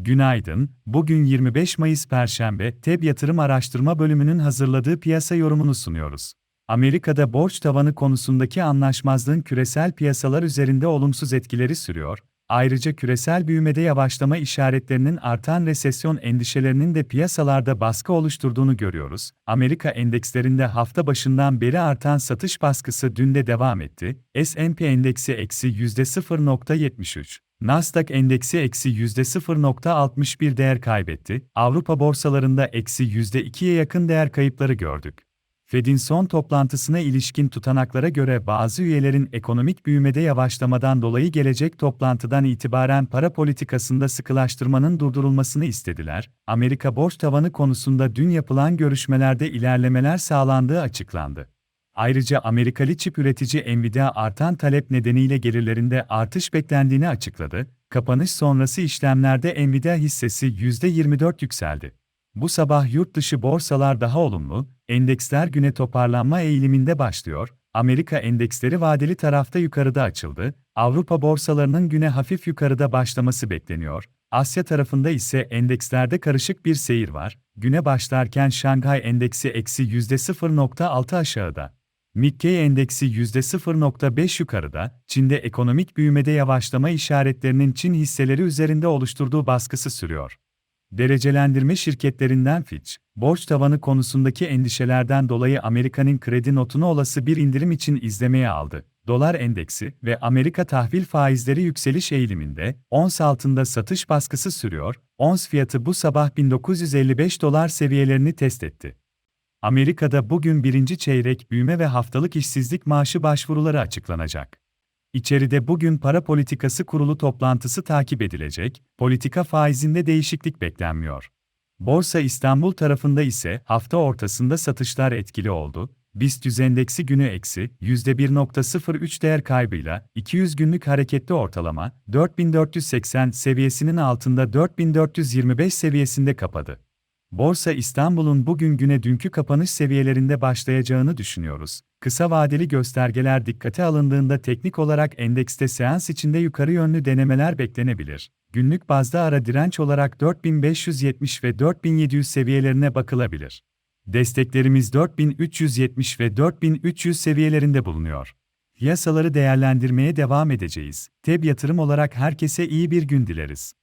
Günaydın, bugün 25 Mayıs Perşembe, TEB Yatırım Araştırma Bölümünün hazırladığı piyasa yorumunu sunuyoruz. Amerika'da borç tavanı konusundaki anlaşmazlığın küresel piyasalar üzerinde olumsuz etkileri sürüyor, ayrıca küresel büyümede yavaşlama işaretlerinin artan resesyon endişelerinin de piyasalarda baskı oluşturduğunu görüyoruz. Amerika endekslerinde hafta başından beri artan satış baskısı dün de devam etti. S&P endeksi eksi %0.73. Nasdaq endeksi eksi %0.61 değer kaybetti, Avrupa borsalarında eksi %2'ye yakın değer kayıpları gördük. Fed'in son toplantısına ilişkin tutanaklara göre bazı üyelerin ekonomik büyümede yavaşlamadan dolayı gelecek toplantıdan itibaren para politikasında sıkılaştırmanın durdurulmasını istediler. Amerika borç tavanı konusunda dün yapılan görüşmelerde ilerlemeler sağlandığı açıklandı. Ayrıca Amerikalı çip üretici Nvidia artan talep nedeniyle gelirlerinde artış beklendiğini açıkladı. Kapanış sonrası işlemlerde Nvidia hissesi %24 yükseldi. Bu sabah yurt dışı borsalar daha olumlu, endeksler güne toparlanma eğiliminde başlıyor. Amerika endeksleri vadeli tarafta yukarıda açıldı. Avrupa borsalarının güne hafif yukarıda başlaması bekleniyor. Asya tarafında ise endekslerde karışık bir seyir var. Güne başlarken Şanghay endeksi eksi %0.6 aşağıda. Nikkei endeksi %0.5 yukarıda, Çin'de ekonomik büyümede yavaşlama işaretlerinin Çin hisseleri üzerinde oluşturduğu baskısı sürüyor. Derecelendirme şirketlerinden Fitch, borç tavanı konusundaki endişelerden dolayı Amerika'nın kredi notunu olası bir indirim için izlemeye aldı. Dolar endeksi ve Amerika tahvil faizleri yükseliş eğiliminde, ons altında satış baskısı sürüyor, ons fiyatı bu sabah 1955 dolar seviyelerini test etti. Amerika'da bugün birinci çeyrek büyüme ve haftalık işsizlik maaşı başvuruları açıklanacak. İçeride bugün para politikası kurulu toplantısı takip edilecek, politika faizinde değişiklik beklenmiyor. Borsa İstanbul tarafında ise hafta ortasında satışlar etkili oldu. BIST 100 endeksi günü eksi %1.03 değer kaybıyla 200 günlük hareketli ortalama 4480 seviyesinin altında 4425 seviyesinde kapadı. Borsa İstanbul'un bugün güne dünkü kapanış seviyelerinde başlayacağını düşünüyoruz. Kısa vadeli göstergeler dikkate alındığında teknik olarak endekste seans içinde yukarı yönlü denemeler beklenebilir. Günlük bazda ara direnç olarak 4570 ve 4700 seviyelerine bakılabilir. Desteklerimiz 4370 ve 4300 seviyelerinde bulunuyor. Piyasaları değerlendirmeye devam edeceğiz. TEB yatırım olarak herkese iyi bir gün dileriz.